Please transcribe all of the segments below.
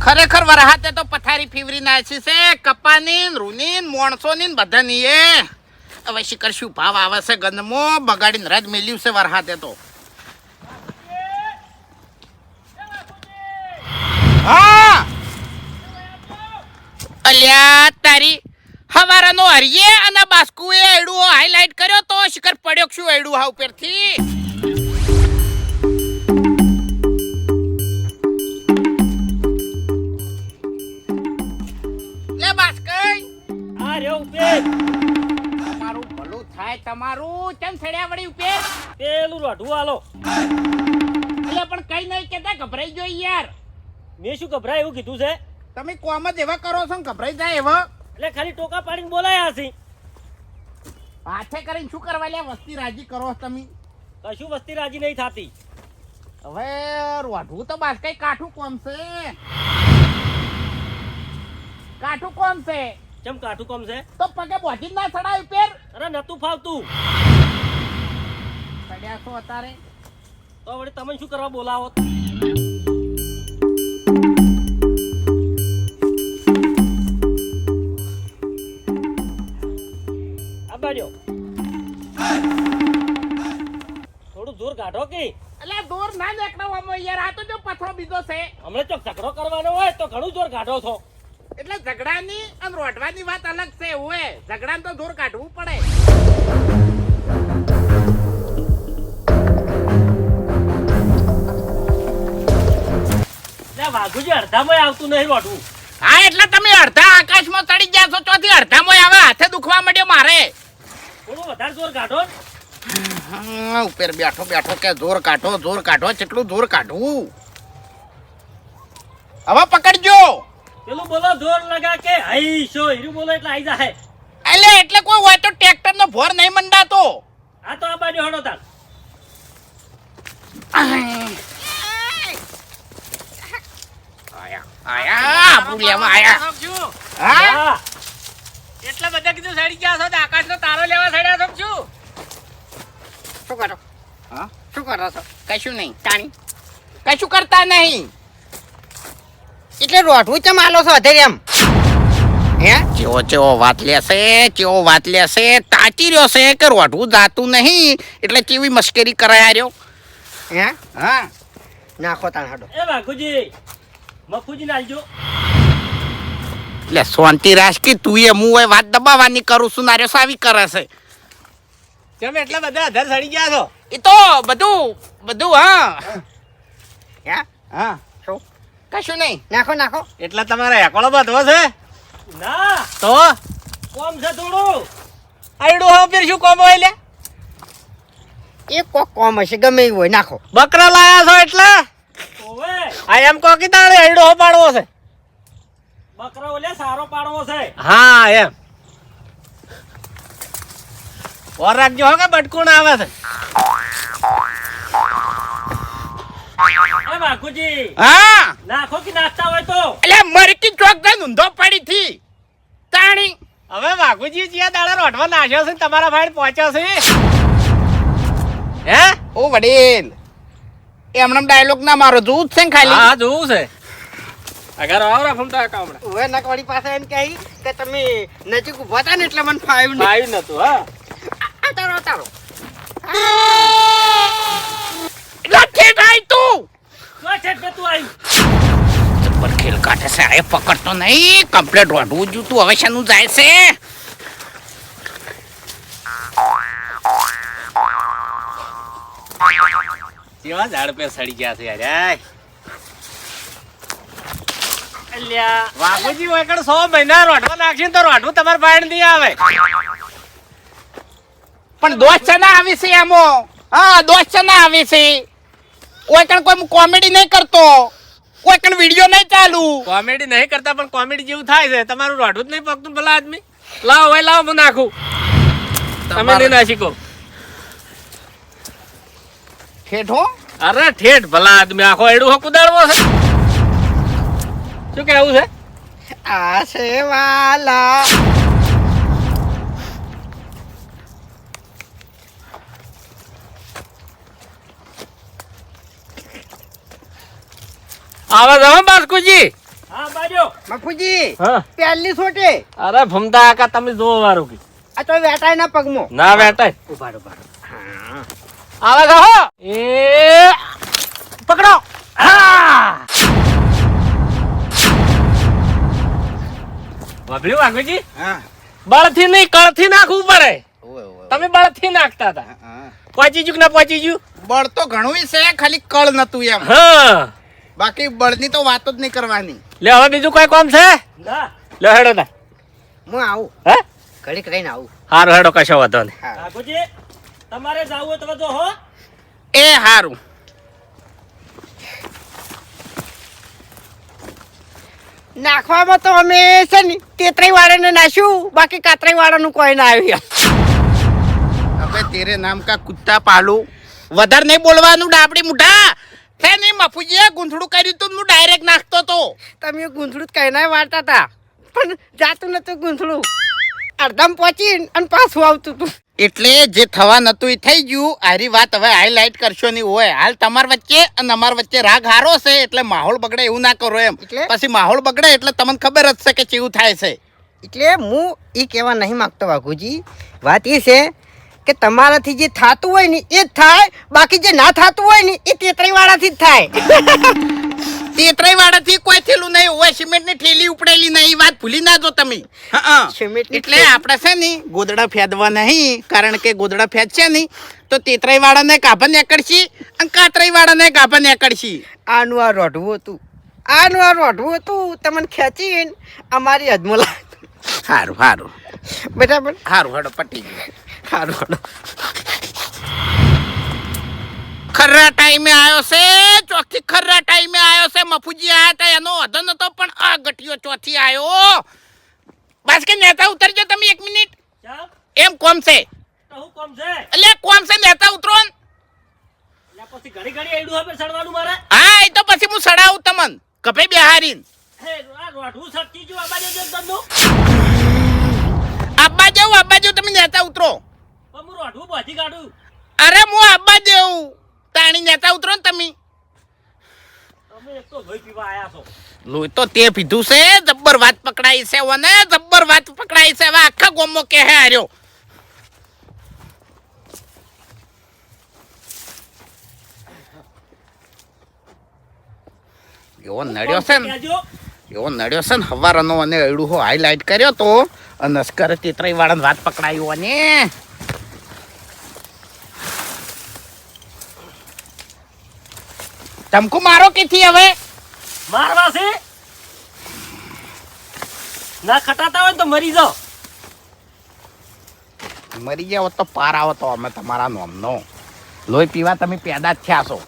ખરેખર વરહાતે તો પથારી ફીવરી નાખી છે. કપાની રૂની મોણસોની બધાની એ હવે શિખર શું ભાવ આવે છે ગંદમો બગાડીને રજ મેલ્યું છે વરહાતે તો. હા! અલ્યા, તારી હવારાનો હરિયે અને બાસ્કુએ એડું હાઈલાઈટ કર્યો તો શિખર પડ્યો શું એડું હા ઉપરથી? ઉપેર તમારું ભલું થાય તમારું ચમ છેડ્યા વળી ઉપેર પેલું રોઢું આલો. એટલે પણ કઈ નહીં કેતા ગભરાઈ ગયો યાર. મેં શું ગભરાય એવું કીધું છે? તમે કોમ જ એવા કરો છો ને ગભરાઈ જાય એવા. એટલે ખાલી ટોકા પાડીને બોલાયા હશે. હાથે કરીને શું કરવા લ્યા વસ્તી રાજી કરો તમે. કશું વસ્તી રાજી નહીં થતી. હવે રોઢું તો બાસ કઈ કાઠું કોમ છે? કાઠું કોમ છે? ચમ કાઠું કોમ છે? તો પગે બોધી ના ચડાય પેર. અરે નતું ફાવતું. ચડ્યા છો અત્યારે? તો વળી તમે શું કરવા બોલાવો? આ બાજુ. થોડું જોર કાઢો કે? એટલે દૂર ના નીકળવામાં યાર. આ તો જો પથરો બીજો છે. હમણાં જો ઝઘડો કરવાનો હોય તો ઘણું જોર કાઢો છો. એટલે ઝઘડાની આમ રોટવાની વાત અલગ છે હોય ઝઘડાને તો દૂર કાઢવું પડે. વાઘુજી અડધામાં આવતું નહીં રોઢું. હા એટલે તમે અડધા આકાશમાં ચડી ગયા છો ચોથી અડધામાં આવે હાથે દુખવા માંડ્યો મારે. થોડું વધારે જોર કાઢો ઉપર બેઠો બેઠો કે જોર કાઢો જોર કાઢો કેટલું જોર કાઢવું હવે પકડજો. પેલું બોલો જોર લગા કે હઈ શો હીરું બોલો એટલે આઈ જાય. એટલે એટલે કોઈ હોય તો ટ્રેક્ટર નો ભોર નહીં મંડાતો. આ તો આ બાજુ હડો તાર. આયા આયા આબરૂ આયા. હા? હા. એટલા બધા કીધું સડી ગયા છો તો આકાશનો તારો લેવા સડ્યા છો શું? શું કરો? હા? શું કરો છો? કશું નહીં. તાણી. કશું કરતા નહીં. એટલે રોઢવું ચમ આલો છો અત્યારે એમ? હે? ચેવો ચેવો વાત લેશે ચેવો વાત લેશે તાચી રહ્યો છે કે રોઢવું જાતું નહીં એટલે કેવી મશ્કરી કરાયા રહ્યો? હે? હા. નાખો તાણ હાડો. એ વાઘુજી મફુજી નાલજો એટલે શાંતિ રાખ કે તું એ હું એ વાત દબાવવાની કરું છું નાર્યો સાવી કરે છે. તમે એટલા બધા અધર સડી ગયા છો? એ તો બધું બધું હા? હે. કશું નહીં. નાખો નાખો. એટલે તમારે એકળો બધો છે? ના. તો? કોમ છે થોડું? આયડું હવે ફેર શું કોમ હોય લે? એક કોક કોમ હશે ગમે એવું હોય. નાખો. બકરા લાયા છો એટલે? આ એમ કહો કીધા તાણે હો પાડવો છે. બકરો ઓલે સારો પાડવો છે. હા એમ. ઓર રાખજો હો કે બટકુણ આવે છે. એ હા. નાખો કે નાખતા હોય તો? એટલે મરકી ચોક જઈને ઊંધો પડી થી. તાણી. હવે વાઘુજી જ્યાં દાડા રોટવા નાખ્યો છે ને તમારા ભાઈ પહોંચ્યો છે. હે? ઓ વડીલ. એમને ડાયલોગ ના મારો જોવું જ છે ને ખાલી. હા જોવું છે. અગર આવ રાખું તો કામડા. હવે નકવાડી પાસે એમ કહી કે તમે નજીક ઊભા હતા ને એટલે મને ફાવ્યું નહીં. આવ્યું નતું હા. આ તારો તારો. લખી થાય તું? કે તું આવી જબ્બર ખેલ કાઢે છે આ પકડતો નહીં. કમ્પ્લેટ રોડવું જો તું હવે શાનું જાય છે. કેવા ઝાડ પે સડી ગયા છે યાર અલ્યા. વાઘુજી વગર સો મહિના રોઢવા નાખશે તો રોઢવું તમારે પાણી નહીં આવે. પણ દોસ્ત છે ના આવી છે એમો. હા દોસ્ત છે ના આવી છે. કોઈ કણ કોઈ કોમેડી નહીં કરતો. કોઈ કણ વીડિયો નહીં ચાલુ. કોમેડી નહીં કરતા પણ કોમેડી જેવું થાય છે. તમારું રોઢવું જ નહીં પગતું ભલા આદમી. લાવો હોય લાવો હું નાખું. તમે નહીં ના શીખો ઠેઠો અરે ઠેઠ ભલા આદમી આખો એડું હો કુદાડવો છે. શું કેવું છે? આ છે વાલા. આવા જાવ બાસ્કુજી. બાજો. મફુજી હા. પહેલી છોટે. અરે ભમતા આકા તમે જોવો વારું કે આ તો વેટાય ના પગમો. ના વેટાય. ઊભા ઊભા આવે છે એ પકડો. હા. વાગડ્યું વાઘુજી હા. બળથી નહીં કળથી નાખવું પડે. તમે બળથી નાખતા હતા. હા. પહોંચી જુ ના પહોંચી જુ બળ તો ઘણું છે ખાલી કળ નતું એમ. હા. બાકી બળની તો વાત જ નહીં કરવાની. લે હવે બીજું કોઈ કામ છે? ના. લે હેડો ના. હું આવું. હે? ઘડીક રહીને આવું. હારું હેડો કશો વાંધો નહીં. ઠાકોરજી તમારે જવું હોય તમે જો હો. એ હારું. નાખવામાં તો અમે છે ને તેતરાઈ વાળાને નાખ્યું બાકી કાતરાઈ વાળાનું કોઈ ના આવ્યું. હવે તેરે નામ કા કુત્તા પાલું. વધારે નહીં બોલવાનું ડાબડી મુઢા. છે નહીં મફુજીએ ગૂંથડું કર્યું તું હું ડાયરેક્ટ નાખતો તો. તમે ગૂંથડું કઈ ના વાળતા હતા પણ જાતું નતું ગૂંથડું. અડધમ પહોંચી અને પાછું આવતું હતું એટલે જે થવા નતું એ થઈ ગયું. આરી વાત હવે હાઈલાઇટ કરશો નહીં હોય. હાલ તમાર વચ્ચે અને અમાર વચ્ચે રાગ હારો છે એટલે માહોલ બગડે એવું ના કરો એમ. એટલે? પછી માહોલ બગડે એટલે તમને ખબર જ છે કે કેવું થાય છે. એટલે હું એ કહેવા નહીં માગતો વાઘુજી. વાત એ છે કે તમારાથી જે થતું હોય ને એ જ થાય બાકી જે ના થતું હોય ને એ તેતરાઈ વાળાથી જ થાય. તેતરાઈ વાળાથી કોઈ થેલું નહીં હોય સિમેન્ટની થેલી ઉપડેલી નહીં એ વાત ભૂલી ના જો તમે. હં. સિમેન્ટની એટલે આપણે છે ને ગોદડા ફેદવા નહીં કારણ કે ગોદડા ફેદશે નહીં તો તેતરાઈ વાળાને ગાભા નીકળશી અને કાતરાઈ વાળાને ગાભા નીકળશી. આનું આ રોઢવું હતું. આનું આ રોઢવું હતું. તમને ખેંચીને અમારી હદમાં લાગ સારું સારું બરાબર? સારું હેડો પટી ગયું. સારું ખરા ટાઈમે આવ્યો છે ચોથી ખરા ટાઈમે આવ્યો છે મફુજી આયા હતા એનો વધો નતો પણ આ ગઠિયો ચોથી આવ્યો બસ કે નેતા ઉતરજો તમે એક મિનિટ. એમ કોમ છે? કોમ છે? એટલે કોમ છે નેતા ઉતરો. પછી ઘડી ઘડી એડું હવે સડવાનું મારે? હા એ તો પછી હું સડાવું તમન. કભે બિહારીન. આબા આ રોઢવું સટકી જો આબાજે જો તમનું આબ્બા જેવું આબ્બા જેવું તમે નેતા ઉતરો. અરે હું આબા જેવું તાણી નેતા ઉતરો ને તમે. લોહી તો તે પીધું છે જબ્બર વાત પકડાઈ છે ઓને જબ્બર વાત પકડાઈ છે હવે આખા ગોમો કે હે હાર્યો. એવો નડ્યો છે ને એવો નડ્યો છે ને હવારનો અને અડું હો હાઈલાઇટ કર્યો તો અને નસ્કર ચિત્રઈ વાળાને વાત પકડાયું અને ટમકુ મારો કેથી હવે? મારવા છે? ના ખટાતા હોય તો મરી જાઓ. મરી ગયા હોત તો પાર આવો તો અમે તમારા નોમનો. લોહી પીવા તમે પેદા થયા છો.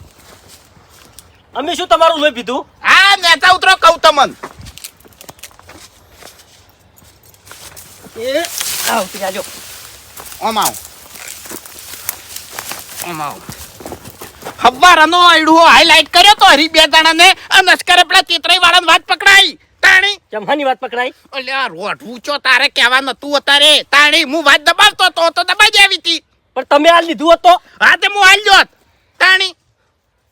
અમે શું તમારું લોહી પીધું? આ નેતા ઉતરો કહું તમન એ આવતી આજો ઓમ આવ. ઓમ આવ. હવારનો અડું હાઈલાઈટ કર્યો તો હરી બે દાણાને અને નસ્કરે પેલા ચિત્રાઈ વાળાને વાત પકડાઈ. તાણી. જમવાની વાત પકડાઈ? એટલે આ રોઠવું ચો તારે કહેવા નતું અત્યારે. તાણી હું વાત દબાવતો તો તો દબાઈ આવી હતી. પણ તમે આ લીધું હતો હા તે હું હાલ જોત તાણી.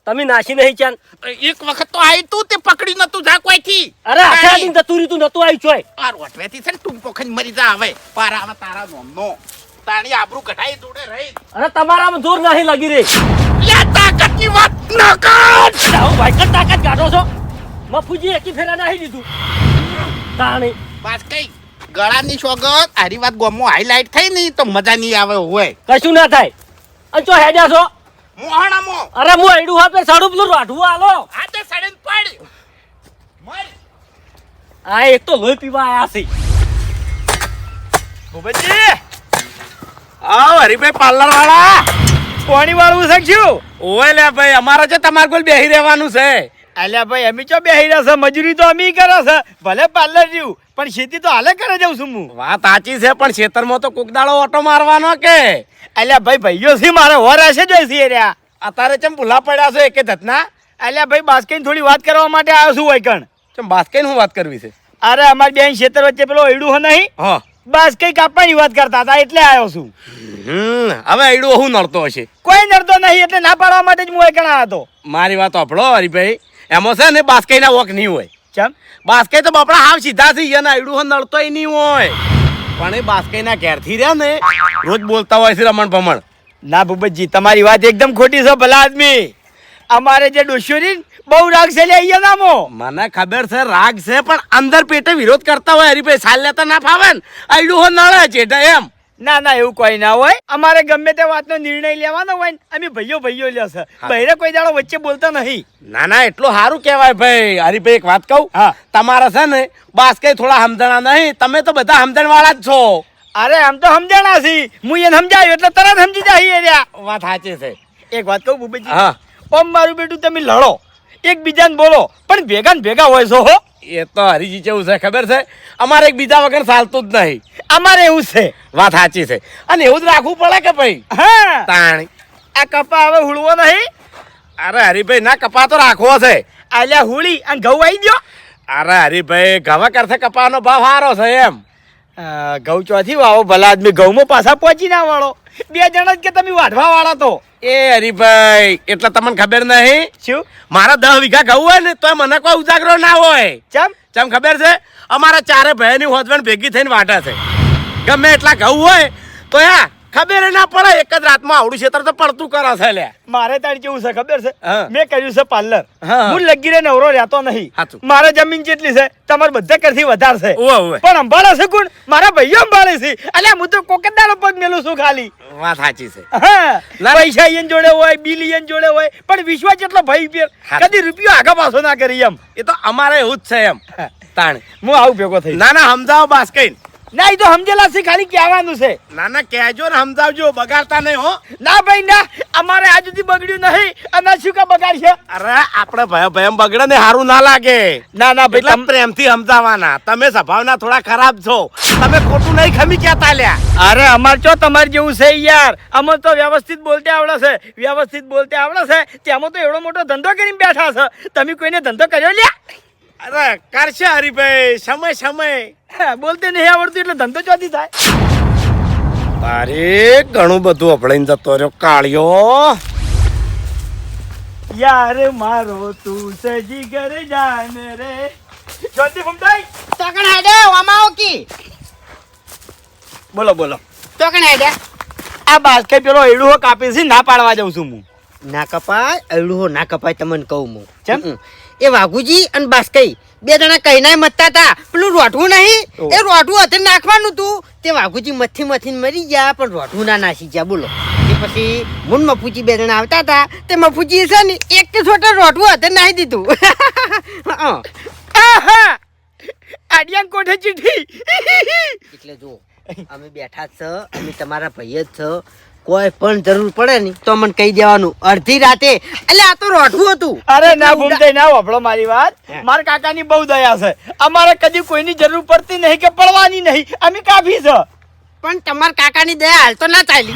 તમે નાસી નહીં ચાન. એક વખત તો આવી તું તે પકડી નતું જા કોઈથી. અરે આખા દિન જતું રીતું તું નતું આવી ચોય આ રોટવેથી છે ને તું પોખન મરી જા હવે. પાર આવા તારા નોમનો. તાણી આબરૂ કઢાઈ જોડે રહી. અરે તમારામાં જોર નહીં લાગી રહી. લે તાકાતની વાત ન કર! હું ભાઈ તાકાત કાઢો છો. મફુજી એકી ફેરા નહીં લીધું તાણી. બસ કઈ? ગળાની સોગત આરી વાત ગોમો હાઈલાઈટ થઈ નહીં તો મજા નહીં આવે હોય. કશું ના થાય. અને ચો હેડ્યા છો? મોહણામો અરે હું હા પે સાડું પેલું રાઠવું આલો. આ તે સડન પડ. મર. આ એક તો લોહી પીવા આયા છે. ભૂપતજી! આવ હરીભાઈ પાર્લર વાળા પાણી વાળવું શું? ઓય લે ભાઈ અમારે છે તમારે કોઈ બેહી રહેવાનું છે. અલ્યા ભાઈ અમે ચો બેહી રહ્યા છે? મજૂરી તો અમે કરે છે. ભલે પાર્લર જેવું પણ ખેતી તો હાલે કરે જાઉં છું હું. વાત સાચી છે પણ ખેતરમાં તો કુકદાળો ઓટો મારવાનો કે? અલ્યા ભાઈ ભાઈઓ છે મારે હોરા છે જોઈ છે રહ્યા. અત્યારે ચમ ભૂલા પડ્યા છે એકે ધતના? અલ્યા ભાઈ બાસ્કેન થોડી વાત કરવા માટે આવ્યો છું વૈકણ. ચમ બાસ્કેન હું વાત કરવી છે? અરે અમારી બેન ખેતર વચ્ચે પેલો એડું હો નહીં? હા. બસ કઈ કાપવાની વાત કરતા હતા એટલે આવ્યો છું. હવે આઈડું હું નડતો હશે. કોઈ નડતો નહીં એટલે ના પાડવા માટે જ હું એકણા હતો. મારી વાત આપડો હરિભાઈ. એમાં છે ને બાસ્કેના વોક નહીં હોય. ચમ? બાસ્કે તો બાપડા હાવ સીધા થઈ ગયા ને આઈડું હો નડતો નહીં હોય. પણ એ બાસ્કઈ ના ઘેરથી રહ્યા ને રોજ બોલતા હોય છે રમણ ભમણ. ના ભૂપતજી તમારી વાત એકદમ ખોટી છે ભલા આદમી. અમારે જે ડોસ્યો ને, બહુ રાગ છે લે અહીંયા નામો. મને ખબર છે રાગ છે પણ અંદર પેટે વિરોધ કરતા હોય હરીભાઈ સાલ લેતા ના ફાવે ને. આયડું હો નળે છે એમ. ના ના એવું કોઈ ના હોય. અમારે ગમે તે વાતનો નિર્ણય લેવાનો હોય ને અમે ભાઈઓ ભાઈઓ લેશે બહેરે કોઈ દાડો વચ્ચે બોલતા નહીં. ના ના એટલું સારું કહેવાય ભાઈ. હરીભાઈ એક વાત કહું. હા. તમારા છે ને બાસ કઈ થોડા સમજણા નહીં. તમે તો બધા સમજણ વાળા જ છો. અરે આમ તો સમજાણા છી. હું એને સમજાયું એટલે તરત સમજી જાય રહ્યા. વાત સાચી છે. એક વાત કહું ભૂપતજી હા. ઓમ મારું બેટું તમે લડો. એકબીજાને બોલો. પણ ભેગા ને ભેગા હોય છો હો. એ તો હરીજી કેવું છે ખબર છે? અમારે એક બીજા વગર ચાલતું જ નહીં. અમારે એવું છે. વાત સાચી છે. અને એવું જ રાખવું પડે કે ભાઈ? હા. તાણી. આ કપા હવે હુળવો નહીં? અરે હરીભાઈ ના કપા તો રાખવો છે. આલ્યા હુળી અને ઘઉં આવી ગયો? અરે હરીભાઈ ઘવા કરશે કપાનો ભાવ સારો છે એમ. ઘઉં ચોથી વાવો ભલા આદમી ઘઉંમાં પાછા પહોંચી ના વાળો. બે જણા જ કે તમે વાઢવા વાળા તો. એ હરીભાઈ એટલે તમને ખબર નહીં? શું? મારા દસ વીઘા ઘઉં હોય ને તો મને કોઈ ઉજાગરો ના હોય. ચમ? ચમ ખબર છે? અમારા ચારે ભાઈની હોતવણ ભેગી થઈને વાટા છે. ગમે એટલા ઘઉં હોય તો યા ખબર ના પડે એક જ રાતમાં આવડું ક્ષેત્ર તો પડતું કરે છે લે. મારે તાર કેવું છે ખબર છે? મેં કર્યું છે પાર્લર. હું લગી રે નવરો રહેતો નહીં. મારે જમીન જેટલી છે તમારે બધા કરતી વધારે છે. પણ અંબાળે છે કોણ? મારા ભાઈઓ અંબાળે છે. અલ્યા હું તો કોકદારો પગ મેલું છું ખાલી. વાત સાચી છે. હા. પૈસા ઈયન જોડે હોય બિલ ઈયન જોડે હોય પણ વિશ્વાસ જેટલો ભાઈ પેર કદી રૂપિયો આગા પાછો ના કરી એમ. એ તો અમારે એવું જ છે એમ. તાણ. હું આવું ભેગો થઈ ના ના સમજાવો બાસ કઈ ના એ તો સમજેલા છે ખાલી કહેવાનું છે. ના ના કહેજો ને સમજાવજો બગાડતા નહીં હો. ના ભાઈ ના અમારે આજ સુધી બગડ્યું નહીં. અને શું કા બગાડશે? અરે આપણે ભય ભયમ બગડે ને સારું ના લાગે. ના ના ભાઈ તમ- પ્રેમથી સમજાવવાના તમે સ્વભાવના થોડા ખરાબ છો. તમે ખોટું નહીં ખમી કહેતા લ્યા. અરે અમાર ચો તમાર જેવું છે યાર. અમે તો વ્યવસ્થિત બોલતે આવડે છે. વ્યવસ્થિત બોલતે આવડે છે. તેમાં તો એવડો મોટો ધંધો કરીને બેઠા છે. તમે કોઈને ધંધો કર્યો લ્યા? અરે કરશે હરીભાઈ સમય સમય. હા, બોલતે નહીં આવડતું એટલે ધંધો ચોથી થાય. તારે ઘણું બધું અભળાઈને જતો રહ્યો કાળિયો. યાર મારો તું સજી જીગર જાન રે. જોતી ફૂમતાઈ તકણ કણ હેડે ઓમાં કી. બોલો બોલો. તકણ કણ હેડે. આ બાસ્કે પેલો એડું કાપી છે ના પાડવા જાઉં છું હું. ના કપાય અળુહો ના કપાય તમને કહું હું. ચમ? એ વાઘુજી અને બાસ્કઈ. બે જણા કઈ ના મતતા હતા પેલું રોઠવું નહીં. એ રોઠવું હતે નાખવાનું તું. તે વાઘુજી મથી મથી મરી ગયા પણ રોઠવું ના નાસી ગયા. બોલો. એ પછી મુન મફુજી બે જણા આવતા હતા. તે મફુજી છે ને એક કે છોટે રોઠવું હતે નાહી દીધું. આડિયા આડિયાન કોઠે ચીઠી? એટલે જો અમે બેઠા જ છ અમે તમારા ભાઈ જ છે. કોઈ પણ જરૂર પડે ને તો મને કહી દેવાનું. અડધી રાતે એટલે આ તો રોઠવું હતું. અરે ના ભૂમતાઈ ના વાપરો મારી વાત. મારા કાકાની બહુ દયા છે. અમારે કદી કોઈની જરૂર પડતી નહીં કે પડવાની નહીં. અમે કાફી છે. પણ તમારા કાકાની દયા હાલ તો ના ચાલી.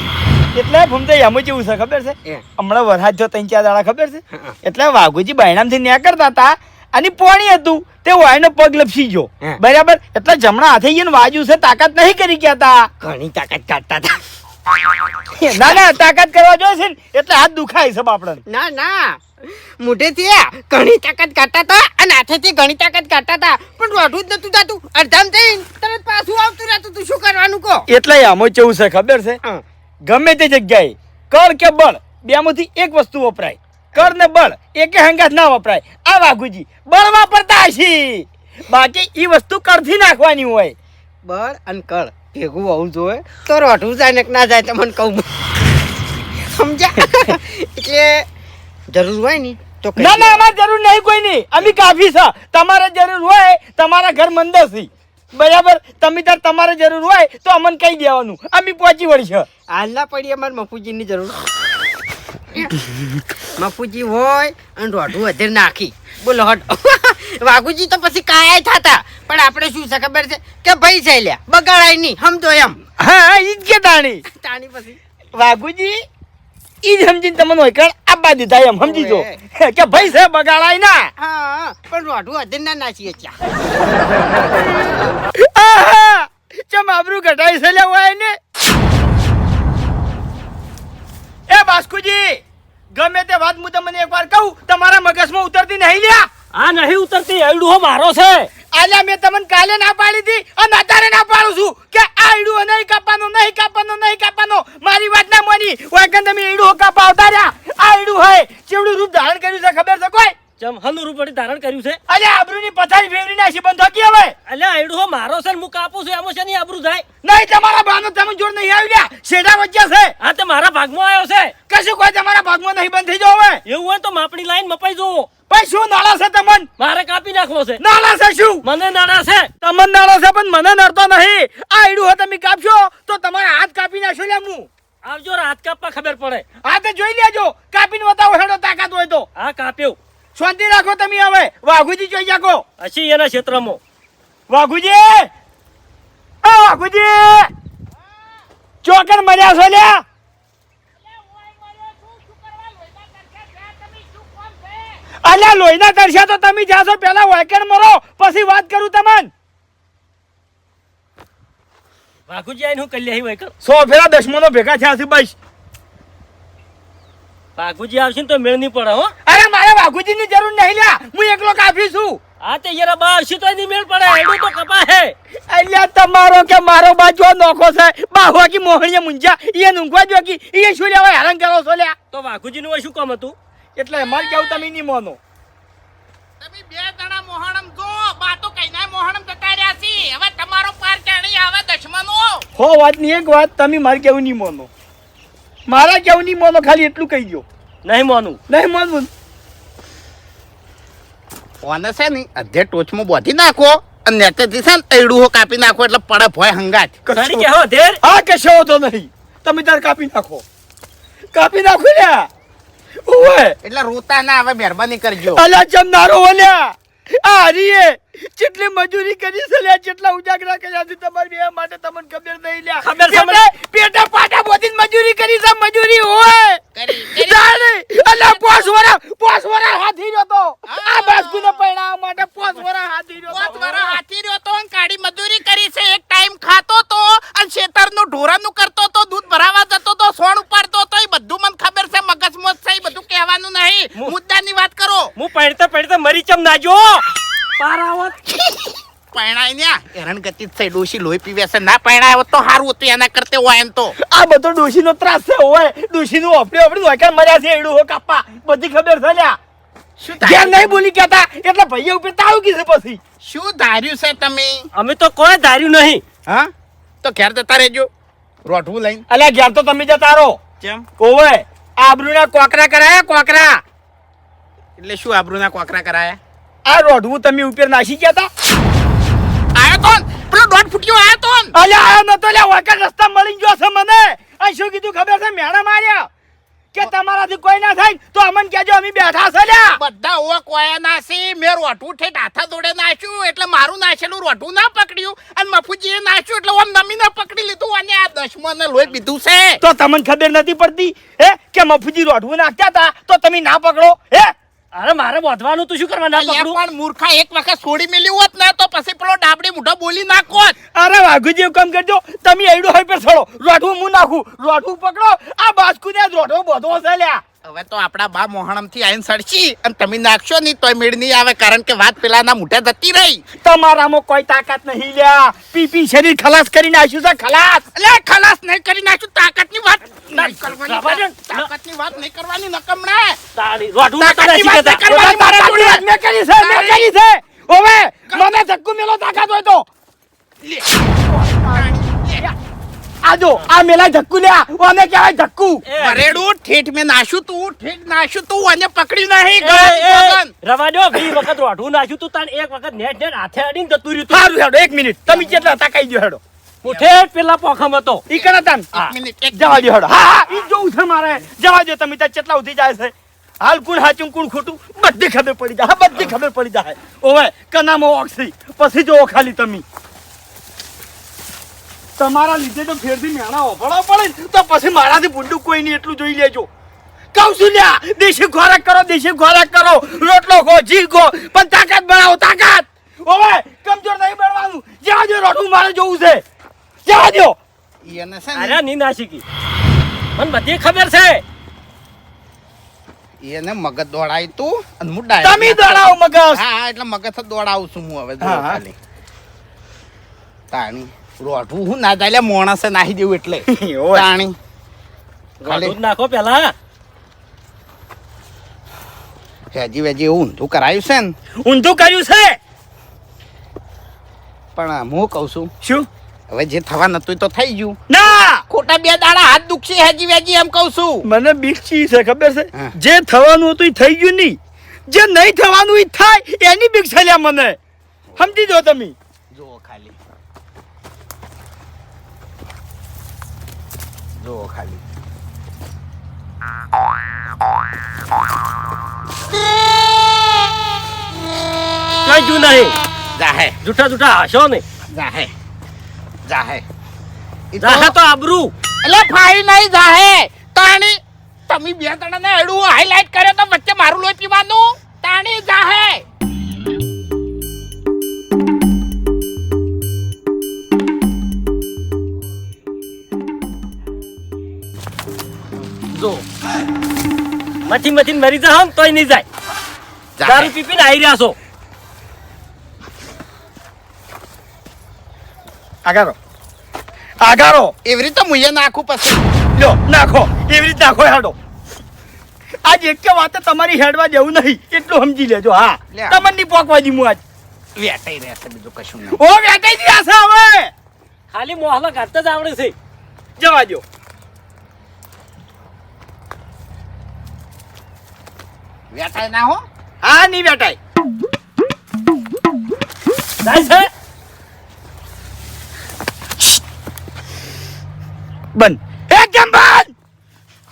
એટલે ભૂમતાઈ એમ જેવું છે ખબર છે? હમણાં વરસાદ જો ત્રણ ચાર દાડા ખબર છે? એટલે વાઘુજી બહેણામથી ન્યા કરતા હતા. અને પોણી હતું. તે વાયનો પગ લપસી ગયો. બરાબર? એટલે જમણા હાથે વાજુ છે તાકાત નહીં કરી ગયા તા. ઘણી તાકાત કાઢતા હતા. ના ના તાકાત કરવા જોઈએ છે ને એટલે હાથ દુખાય છે બાપડને. ના ના. મોઢેથી ઘણી તાકાત કાઢતા હતા અને હાથેથી ઘણી તાકાત કાઢતા હતા. પણ રોઢું જ નતું થતું. અડધામ થઈ તરત પાછું આવતું રહેતું તું. શું કરવાનું કહો? એટલે આમાં કેવું છે ખબર છે? ગમે તે જગ્યાએ કર કે બળ બેમાંથી એક વસ્તુ વપરાય. કર ને બળ એકે હંગાત ના વપરાય. આ વાઘુજી બળ વાપરતા હશી. બાકી ઈ વસ્તુ કરથી નાખવાની હોય. બળ અને કળ. ભેગું હોવું જોઈએ. તો રોઢું જાય ને ના જાય તમને કહું. સમજ્યા? એટલે જરૂર હોય ને તો ના ના અમારે જરૂર નહીં કોઈ નહીં. અમે કાફી છે. તમારે જરૂર હોય તમારા ઘર મંદર છે. બરાબર? તમે તાર તમારે જરૂર હોય તો અમને કહી દેવાનું. અમે પહોંચી વળશે. હાલના પડી અમારે મફુજીની જરૂર. મફુજી હોય અને રોઢું અધેર નાખી. બોલો હટ. વાઘુજી તો પછી કાયા થતા. પણ આપણે શું છે ખબર છે? કે ભાઈ છે લ્યા. બગાડાય નહીં. સમજો એમ. હા ઈ જ કે તાણી. તાણી પછી. વાઘુજી ઈ જ સમજીને તમને હોય આપવા દીધા એમ. સમજી જો કે ભાઈ છે બગાડાય ના. હા પણ રોઢું અધેર ના નાચીએ ચા! ચમ આબરું ઘટાઈ છે લેવાય ને એ બાસ્કુજી ગમે તે વાત હું તમને એકવાર કહું તમારા મગજમાં ઉતરતી નહીં લ્યા. આ નહીં ઉતરતી આયડું હો મારો છે. આલા મેં તમને કાલે ના પાડી હતી અને અત્યારે ના પાડું છું કે આ ઈડું નહીં કાપવાનો નહીં કાપવાનો નહીં કાપવાનો. મારી વાત ના માની. વાગન તમે ઈડું કાપા આવતા રહ્યા. આ ઈડું હોય ચેવડું રૂપ ધારણ કર્યું છે ખબર છે કોઈ? ચમ હનું રૂપડી ધારણ કર્યું છે? અલ્યા આબરૂની પથારી ફેવરી નાખી બંધ થકી હવે. અલ્યા આઈડું હો મારો છે હું કાપું છું એમાં છે નહીં આબરૂ થાય? નહીં તમારા ભાગનો તમે જોડ નહીં આવી ગયા શેડા વચ્ચે છે. આ તે મારા ભાગમાં આવ્યો છે. કશું કોઈ તમારા ભાગમાં નહીં બંધ થઈ જાવ હવે. એવું હોય તો માપણી લાઈન મપાઈ જોવો પણ શું નાળા છે તમને? મારે કાપી નાખવો છે. નાળા છે શું? મને નાળા છે. તમને નાળા છે પણ મને નડતો નહીં. આ આઈડું હો તમે કાપશો તો તમારા હાથ કાપી નાખશો લે હું. આવજો રાત કાપવા ખબર પડે. હા તો જોઈ લેજો. કાપીને બતાવો હેડો તાકાત હોય તો. આ કાપ્યો. શાંતિ રાખો તમે હવે. વાઘુજી જોઈ જાગો. હસી એના ક્ષેત્રમાં. વાઘુજી! આ વાઘુજી! ચોકર મર્યા છો લ્યા? અલ્યા લોહીના તરસ્યા તો તમે જાશો પેલા વાયકણ મરો પછી વાત કરું તમને. વાઘુજી આઈને હું કલ્યાહી લેહી હોય સો ફેરા દશમનો ભેગા થયા છે બસ. વાઘુજી આવશે ને તો મેળ નહીં પડે હો. અરે ની વાઘુજીની જરૂર નહીં લ્યા. હું એકલો કાફી છું. આ તે યાર બા આવશે તો નહીં મેળ પડે. એડું તો કપા હે. અલ્યા તમારો કે મારો બાજુ નોખો છે. બાહુઆ કી મોહણીએ મુંજા ઈએ નુંગવા જો કી ઈએ શું લેવા હેરાન કરો છો લ્યા. તો વાઘુજીનું નું શું કામ હતું? એટલે અમારે કેવું તમે નહીં માનો. તમે બે જણા મોહણમ જો બાતો કઈના મોહણમ જતા રહ્યા છી. હવે તમારો પાર ચાણી આવે દશમનો? હો વાતની એક વાત તમે મારે કેવું નહીં માનો. મારા કેવું નહીં માનો ખાલી એટલું કહી દો નહીં માનું. નહીં માનવું ઓને છે ને અધે ટોચમાં બોધી નાખો અને નેતેથી છે ને એડું કાપી નાખો એટલે પડે ભય હંગાત. કરી કે હો ધેર? હા કશો તો નહીં. તમે તાર કાપી નાખો. કાપી નાખો લ્યા ઓય એટલે રોતા ના હવે મહેરબાની કરજો. અલા ચમનારો ઓલ્યા. આ હરીએ જેટલી મજૂરી કરી છે લ્યા જેટલા ઉજાગરા કર્યા છે તમારી બે માટે તમને ખબર નહીં લ્યા. ખબર સમજે પેટા- પેટા બોધી મજૂરી કરી છે મજૂરી હોય. કરી કરી. અલા પોસ વરા પોસ વરા હાથી રહ્યો તો. આ બાસ્કુને પૈણા માટે પોસ વરા હાથી રહ્યો પોસ વરા હાથી રહ્યો તો અને કાળી મજૂરી કરી છે એક ટાઈમ ખાતો તો અને ઢોરા નું કરતો તો દૂધ ભરાવા જતો તો સોણ ઉપાડતો તો એ બધું મને ખબર છે મગજ મોજ છે એ બધું કહેવાનું નહીં. મુદ્દાની વાત કરો. હું પડતે પડતે મરી ચમ નાજો પારાવત. પૈણાય ને હેરાન ગતિ છે ડોશી લોહી પીવે છે. ના પૈણાય તો સારું હતું એના કરતે હોય એમ તો. આ બધો ડોશીનો ત્રાસ છે હોય ડોશીનું ઓપડી ઓપડી વાયકા મર્યા છે એડું હો કાપા બધી ખબર છે લ્યા. શું નહીં બોલી કહેતા એટલે ભાઈએ ઉપર તાળું કીધું પછી. શું ધાર્યું છે તમે? અમે તો કોઈ ધાર્યું નહીં. હા? તો ઘેર જતા રહેજો. રોઠવું લઈને. અલ્યા ઘેર તો તમે જતા રહો. કેમ? ઓવે આબરૂના કોકરા કરાયા કોકરા. એટલે શું આબરૂના કોકરા કરાયા? આ રોઢવું તમે ઉપર નાસી ગયા તા? આયો તો પેલો દોઢ ફૂટ્યો આયો તો અલ્યા આયો નતો લ્યા વાકા રસ્તા મળી ગયો છે મને. આ શું કીધું ખબર છે? મેણા માર્યા. કે તમારાથી કોઈ ના થાય તો અમને કહેજો અમે બેઠા છે લ્યા બધા ઓવા કોયા નાસી મેં રોઠવું ઠેઠ હાથા દોડે નાખ્યું એટલે મારું નાખેલું રોઠવું ના પકડ્યું. અને મફુજીએ નાખ્યું એટલે ઓમ નમીને પકડી લીધું. અને આ દશમને લોહી પીધું છે. તો તમને ખબર નથી પડતી હે કે મફુજી રોઢવું નાખતા હતા? તો તમે ના પકડો હે? અરે મારે બોધવાનું તું શું કરવા ના પકડું? પણ મૂર્ખા એક વખત છોડી મેલ્યું હોત ને તો પછી પેલો ડાબડી મુઢો બોલી નાખો અરે વાઘુજી કામ કરજો. તમે એડો હોય પર છોડો. રોડું હું નાખું. રોડું પકડો. આ બાસ્કુને રોડો બોધો છે લ્યા. હવે તો આપણા બા મોહણમથી આઈન સડશી અને તમે નાખશો નહીં તોય મેળ નહીં આવે કારણ કે વાત પેલાના મોઢે જતી રહી. તમારામાં કોઈ તાકાત નહીં લ્યા. પીપી શરીર ખલાસ કરી નાખ્યું છે ખલાસ. એટલે ખલાસ નહીં કરી નાખ્યું તાકાતની વાત તાકાતની વાત નહીં કરવાની નકમણે. તાકાતની વાત કરવાની મારા તાકાતની મેં કરી છે મેં કરી છે. હવે મને ધક્કુ મેલો તાકાત હોય તો. આજો આ મેલા ધક્કુ લ્યા ઓને કહેવાય ધક્કુ. એ, ઠેઠ મે નાશ્યું તું ઠેઠ નાશ્યું તું અને પકડી નહીં રવા દો વીસ વખત રોઢું નાખ્યું તું તાન એક વખત નેટ નેટ હાથે અડીને જતું રહ્યું તું. સારું હેડો એક મિનિટ. તમે કેટલા તકાઈ દો હેડો. ઠેઠ પેલા પોખમ હતો. ઈ કણા તાન એક મિનિટ એક જવા દો હેડો. હા હા ઈ જોઉં છે મારે. જવા દો તમે ત્યાં કેટલા ઉધી જાય છે? હાલ કુણ હાચું કુણ ખોટું? બધી ખબર પડી જાય હા બધી ખબર પડી જાય. ઓવે કનામો ઓક્સી પછી જોવો ખાલી તમે. તમારા લીધે તો ફેરથી મેણા ઓફળો પડે તો પછી મારાથી ભૂંડું કોઈ નહીં એટલું જોઈ લેજો. કહું છું લ્યા દેશી ખોરાક કરો દેશી ખોરાક કરો. રોટલો ખો જી ખો પણ તાકાત બનાવો તાકાત. ઓવે કમજોર નહીં બનવાનું. જવા દો રોટલું મારે જોવું છે જવા દો એને છે અરે ની નાશીકી મને બધી ખબર છે. એને મગજ દોડાય તું અને હું direct તમે દોડાવ મગજ. હા હા એટલે મગજ જ દોડાવું છું હું હવે હા, હા. ખાલી. તાણી. રોઠવું હું ના જાય મોણસે નાહી દેવું એટલે. પાણી તાણી. નાખો પેલા. હેજી વેજી એવું ઊંધું કરાયું છે ને? ઊંધું કર્યું છે? પણ હું કહું છું શું? હવે જે થવા નતું તો થઈ ગયું. ના! ખોટા બે દાડા હાથ દુખશે હેજી વેજી એમ કહું છું. મને બીક ચી છે ખબર છે? જે થવાનું હતું એ થઈ ગયું નહીં. જે નહીં થવાનું એ થાય એની બીક છે મને. સમજી દો તમે જુઓ ખાલી જુઓ ખાલી કઈ જુ નહીં જાહે જૂઠા જૂઠા હશો ને જાહે જાહે જાહે તો આબરૂ એટલે ફાઈ નહીં જાહે તાણી તમે બે જણાને એડું હાઈલાઈટ કર્યો તો વચ્ચે મારું લોહી પીવાનું તાણી જાહે મથી મથી મરી જાવ તોય નહીં જાય. દારૂ પીપીને આવી રહ્યા છો. આગારો. આગારો. એવી રીતે મુયે નાખું પછી. લ્યો નાખો. એવી રીતે નાખો હેડો. આજ એક કે વાત તમારી હેડવા જેવું નહીં. એટલું સમજી લેજો હા. તમને પોકવા દી હું આજ. વેટાઈ રહેશે બીજું કશું નહીં. ઓ વેટાઈ રહ્યા છે હવે. ખાલી મોહલા કાઢતા જ આવડે છે. જવા દો વેટાઈ ના હો. હા નહીં વેટાય. જાય છે. બંધ. એકદમ બંધ.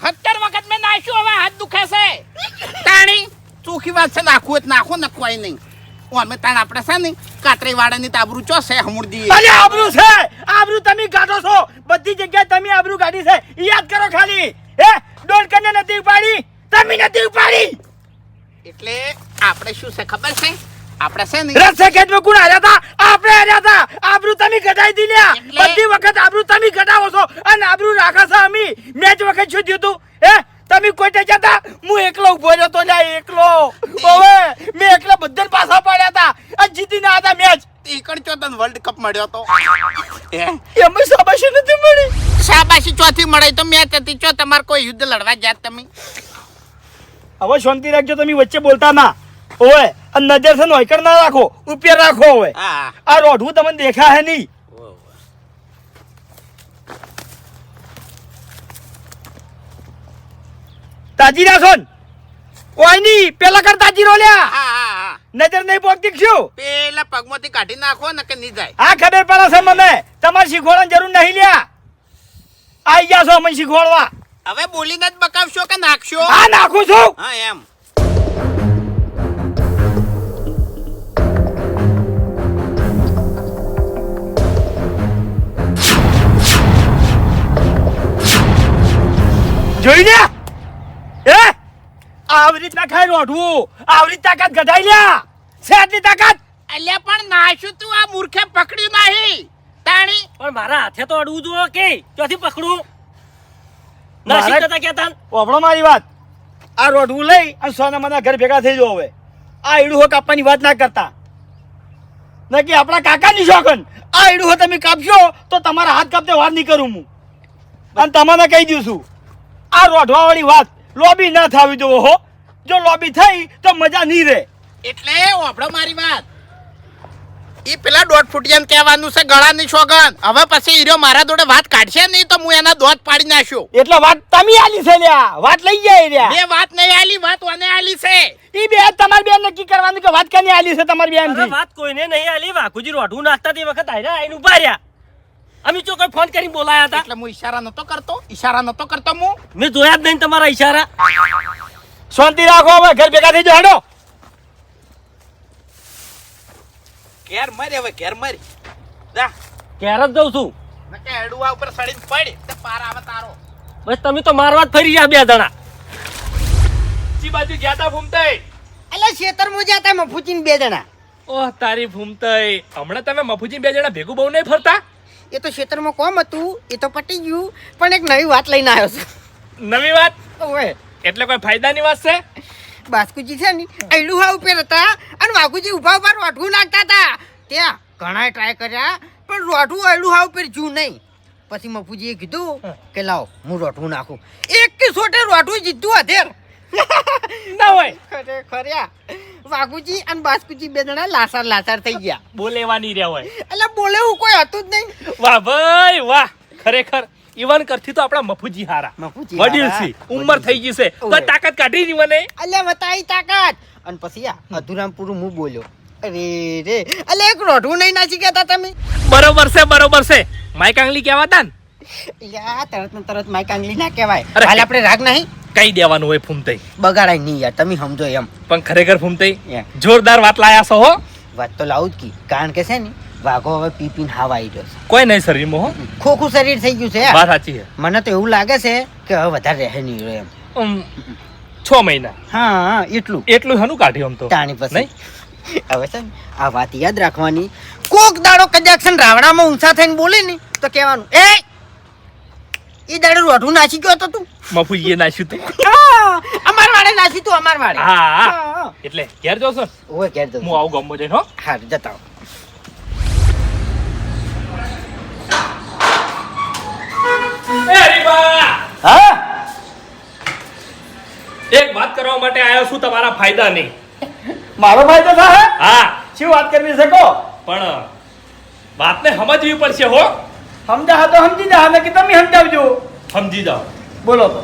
સત્તર વખત મેં નાખ્યું હવે હાથ દુખે છે. તાણી ચોખ્ખી વાત છે નાખવું હોય તો નાખો ને કોઈ નહીં. અમે તાણ આપણે છે ને કાતરી વાળાની તાબરું ચોસે હમુર દઈએ અરે આબરૂ છે. આબરૂ તમે કાઢો છો. બધી જગ્યાએ તમે આબરૂ કાઢી છે. યાદ કરો ખાલી. હે ડોલ કને નથી ઉપાડી. તમે નથી ઉપાડી. એટલે આપણે શું છે ખબર છે? આપણે છે ને રસ્તે ખેતમાં કોણ હાર્યા હતા? આપણે હાર્યા હતા. આબરૂ તમે ઘટાઈ દી લ્યા બધી વખત આબરૂ તમે ઘટાવો છો. અને આબરૂ રાખા છો અમી. મેચ વખત શું થયું હતું? હે? તમે કોઈ તે જતા હું એકલો ઊભો રહ્યો તો લ્યા એકલો. હવે મેં એકલા બધાને પાછા પાડ્યા હતા. અને જીતી ના હતા મેચ ઈકણ ચોથન વર્લ્ડ કપ મળ્યો તો હે? એમાં શાબાશી નથી મળી. શાબાશી ચોથી મળે તો મેચ હતી. ચો તમારે કોઈ યુદ્ધ લડવા જાત તમે? હવે શાંતિ રાખજો તમે વચ્ચે બોલતા ના. ઓય નજર છે નોકર ના રાખો ઉપર રાખો હવે. આ રોઢવું તમને દેખા હે નહીં. તાજી રાખો ને? ઓયની પેલા કર તાજી રો લ્યા. હા હા હા. નજર નહીં પહોંચતી શું? પેલા પગમાંથી કાઢી નાખો ને કે નહીં જાય. આ ખબર પડે છે મને. તમારે શીખવાડવાની જરૂર નહીં લ્યા. આઈ ગયા છો મને શીખવાડવા. હવે બોલીને જ બકાવશો કે નાખશો? આ નાખું છું. હા એમ. જોઈ લે. એ આવી રીતના ખાઈ રોઢવું. આવી રીત તાકાત ગધાઈ લ્યા સેટની તાકાત? અલ્યા પણ નાશું તું આ મૂર્ખે પકડ્યું નહીં. તાણી. પણ મારા હાથે તો અડવું જો કે? ચોથી પકડું? ના મારા- શીખતા કહેતા ઓભળો મારી વાત. આ રોડવું લઈ અને સોના મના ઘર ભેગા થઈ જાઓ હવે. આ ઈડું હો કાપવાની વાત ના કરતા. નકી આપણા કાકાની શોખન. આ ઈડું હો તમે કાપશો તો તમારા હાથ કાપતે વાર નહીં કરું હું. અને તમને કહી દઉં છું આ રોઢવા વાળી વાત લોબી ના થવી દો હો. જો લોબી થઈ તો મજા નહીં રહે. એટલે ઓભળો મારી વાત. ઈ પેલા દોઢ ફૂટિયાને કહેવાનું છે ગળાની છોગન હવે પછી હીરો મારા જોડે વાત કાઢશે નહીં તો હું એના દોધ પાડી નાખ્યો એટલે વાત તમે આલી છે લ્યા. વાત લઈ જાય લ્યા. બે વાત નહીં આલી વાત ઓને આલી છે. ઈ બે તમારી બેન નક્કી કરવાનું કે વાત કેની આલી છે તમારી બેન વાત કોઈને નહીં આલી. વાઘુજી રોઢું નાખતા તે વખત આયરા આઈને ઊભા રહ્યા. અમે ચો કોઈ ફોન કરીને બોલાયા હતા? એટલે હું ઈશારા નતો કરતો ઈશારા નતો કરતો હું. મેં જોયા જ નહીં તમારા ઈશારા. શાંતિ રાખો હવે ઘર ભેગા થઈ જાઓ હેડો ઘેર મરી હવે ઘેર મરી. જા. ક્યારે જ જઉં છું. નકે હેડુઆ ઉપર સડીને પડ. તે પાર આવે તારો. બસ તમે તો મારવા જ ફરી ગયા બે જણા. ચી બાજુ ગયા તા ફૂમતાઈ એટલે ખેતરમાં તા મફુચીને બે જણા. ઓહ તારી ફૂમતાઈ હમણાં તમે મફુજીન બે જણા ભેગું બહુ નહીં ફરતા? એ તો શેતરમાં કોમ હતું એ તો પટી ગયું પણ એક નવી વાત લઈને આવ્યો છું. નવી વાત? ઓય એટલે કોઈ ફાયદાની વાત છે? બાસ્કુજી છે ને એલું હા ઉપર હતા અને વાઘુજી ઊભા ઊભા રોઠું નાખતા હતા. ત્યાં ઘણા ટ્રાય કર્યા પણ રોઠું એલું હા ઉપર જુ નહીં. પછી મફુજીએ કીધું કે લાવો હું રોઠું નાખું. એક કે સોટે રોઠું જીતું અધેર. ના હોય. ખરે ખર્યા. વાઘુજી અને બાસ્કુજી બે જણા લાસાર લાસાર થઈ ગયા. બોલેવાની રહ્યા હોય. એટલે બોલે હું કોઈ હતું જ નહીં. વાહ ભાઈ વાહ. ખરેખર. ઈવન કરથી તો આપણા મફુજી હારા. મફુજી વડીલ. છે. ઉંમર થઈ ગઈ છે. તો તાકાત કાઢી ની મને. અલ્યા બતાઈ તાકાત. અને પછી આ અધુરામપુરું હું બોલ્યો. અરે રે. અલે એક રોઢું નહીં નાચી ગયા તમે. બરોબર છે બરોબર છે. માઈક આંગલી કહેવાતા ને? યા તરત ને તરત માઈક આંગલી ના કહેવાય. હાલ આપણે રાગ નહીં. કઈ દેવાનું હોય ફૂમતઈ બગાડાય નહીં યાર તમે સમજો એમ. પણ ખરેખર ફૂમતઈ જોરદાર વાત લાયા છો હો. વાત તો લાવું જ કી. કારણ કે છે ને વાઘો હવે પી પીને હાવ આવી છે. કોઈ નહીં શરીરમાં હો ખોખું શરીર થઈ ગયું છે વાત સાચી છે. મને તો એવું લાગે છે કે હવે વધારે રહે નહીં એમ. છ મહિના. હા એટલું. એટલું હનું કાઢ્યું આમ તો. તાણી પછી. હવે છે આ વાત યાદ રાખવાની. કોક દાડો કદાચ રાવણામાં ઊંચા થઈને બોલે ને તો કહેવાનું એ એ દાડે રોઢું નાસી ગયો તો તું. મફુજીએ નાસ્યું તું. અમાર વાડે નાસી તું અમાર વાડે હા. એટલે ઘેર જોશો? ઓય ઘેર જઉં હું આવું ગમો જઈને હો. હા જતા માટે આવ્યો છું તમારા ફાયદા નહીં. મારો ફાયદો થાય હા. શું વાત કરવી શકો પણ વાતને સમજવી પડશે હો. સમજા તો સમજી જા હવે કે તમે સમજાવજો. સમજી જાઓ. બોલો તો.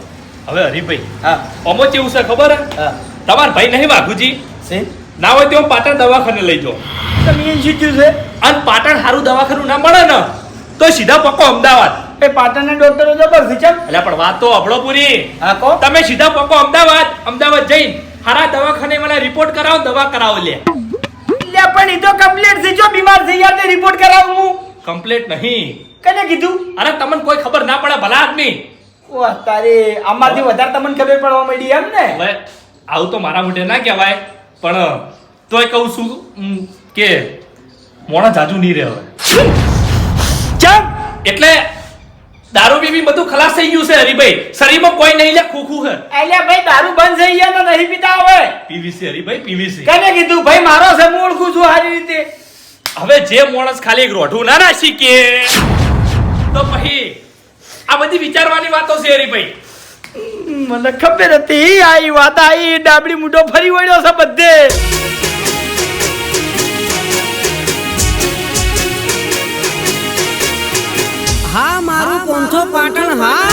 હવે હરિભાઈ હા. અમો કેવું છે ખબર હા? તમાર ભાઈ નહીં વાઘુજી? ના હોય તો પાટણ દવાખાને લઈ જાઓ. તમે એ શીખ્યું છે? અને પાટણ સારું દવાખાનું ના મળે ને તો સીધા પક્કો અમદાવાદ. એ પાટણના ડોક્ટરો જબરથી છે. એટલે પણ વાત તો અભળો પૂરી. હા કો. તમે સીધા પોકો અમદાવાદ અમદાવાદ જઈને હારા દવાખાને મને રિપોર્ટ કરાવો દવા કરાવો લે. લે પણ એ તો કમ્પ્લીટ થઈ જો બીમાર થઈ ગયા તે રિપોર્ટ કરાવું હું. કમ્પ્લેટ નહીં. કને કીધું? અરે તમને કોઈ ખબર ના પડે ભલા આદમી. વાહ તારે આમાંથી વધારે તમને ખબર પડવા માંડી એમ ને? હવે આવું તો મારા મોઢે ના કહેવાય પણ તોય કહું છું કે મોણા જાજુ નહીં રહે હવે. ચમ! એટલે દારૂ બીબી બધું ખલાસ થઈ ગયું છે હરીભાઈ. શરીરમાં કોઈ નહીં લે ખૂખું હે અલ્યા ભાઈ દારૂ બંધ થઈ ગયા તો નહીં પીતા હવે. પીવીસી હરીભાઈ પીવીસી કને કીધું ભાઈ મારો છે હું ઓળખું છું સારી રીતે. હવે જે માણસ ખાલી એક રોઢું ના ના શીખે તો પછી આ બધી વિચારવાની વાતો છે હરીભાઈ. મને ખબર હતી આ વાત આઈ ડાબડી મુઢો ફરી વળ્યો છે બધે. છો પાટણ હા?